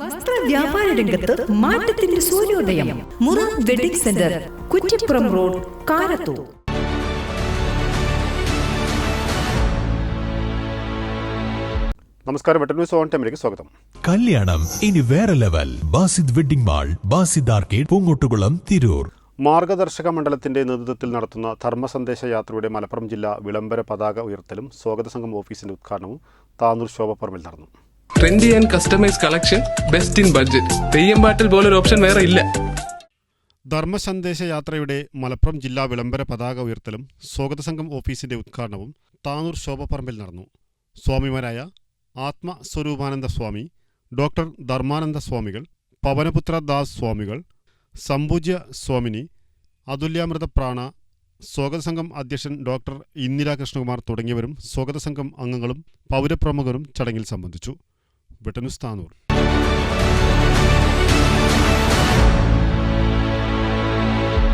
വസ്ത്ര വ്യാപാര രംഗത്ത് മാറ്റത്തിന്റെ സൂര്യോദയം. Mura wedding centre Kuttippuram road Karathur. നമസ്കാരം വെട്ടർ ന്യൂസ് ഓൺ ടൈമിലേക്ക് സ്വാഗതം. കല്യാണം ഇനി വേറെ level. Basid wedding mall Basid arcade Poonkottukulam Tirur. മാർഗദർശക മണ്ഡലത്തിന്റെ നേതൃത്വത്തിൽ നടത്തുന്ന ധർമ്മ സന്ദേശ യാത്രയുടെ മലപ്പുറം ജില്ലാ വിളംബര പതാക ഉയർത്തലും സ്വാഗത സംഘം ഓഫീസിന്റെ ഉദ്ഘാടനവും താന്നൂർ ശോഭപ്പുറമിൽ നടന്നു. Trendy and customise collection best in budget theyyam പോലെ പോലൊരു ഓപ്ഷൻ വേറെ ഇല്ല. ധർമ്മ സന്ദേശ യാത്രയുടെ മലപ്പുറം ജില്ലാ വിളംബര പതാക ഉയർത്തലും സ്വാഗത സംഘം ഓഫീസിന്റെ ഉദ്ഘാടനവും താനൂർ ശോഭപ്പറമ്പിൽ നടന്നു. സ്വാമിമാരായ ആത്മസ്വരൂപാനന്ദ സ്വാമി ഡോക്ടർ ധർമാനന്ദ സ്വാമികൾ പവനപുത്ര ദാസ് സ്വാമികൾ സമ്പൂജ്യ സ്വാമിനി അതുല്യാമൃത പ്രാണ സ്വാഗത സംഘം അധ്യക്ഷൻ ഡോക്ടർ ഇന്ദിരാ കൃഷ്ണകുമാർ തുടങ്ങിയവരും സ്വാഗത സംഘം അംഗങ്ങളും പൗരപ്രമുഖരും ചടങ്ങിൽ സംബന്ധിച്ചു. വെട്ടനുസ് താനൂർ